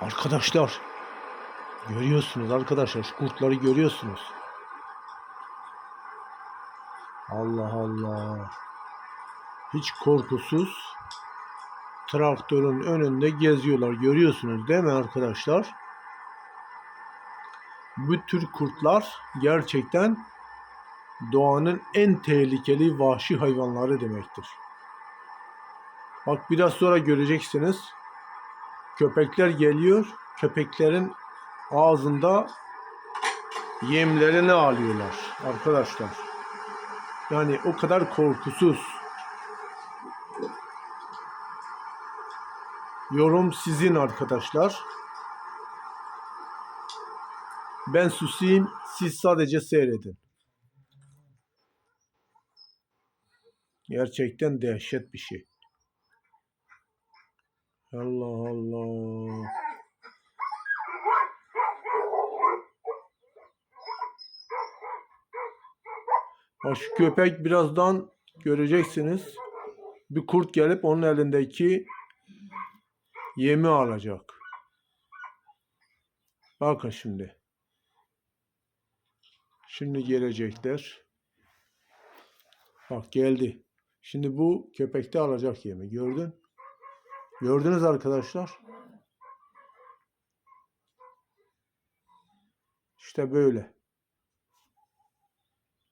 Arkadaşlar görüyorsunuz arkadaşlar şu kurtları görüyorsunuz. Allah Allah. Hiç korkusuz traktörün önünde geziyorlar. Görüyorsunuz değil mi arkadaşlar? Bu tür kurtlar gerçekten doğanın en tehlikeli vahşi hayvanları demektir. Bak biraz sonra göreceksiniz. Köpekler geliyor. Köpeklerin ağzında yemlerini alıyorlar arkadaşlar. Yani o kadar korkusuz. Yorum sizin arkadaşlar. Ben susayım, siz sadece seyredin. Gerçekten dehşet bir şey. Allah Allah. Bak şu köpek birazdan göreceksiniz. Bir kurt gelip onun elindeki yemi alacak. Bakın şimdi. Şimdi gelecekler. Bak geldi. Şimdi bu köpekte alacak yemi. Gördün? Gördünüz arkadaşlar. İşte böyle.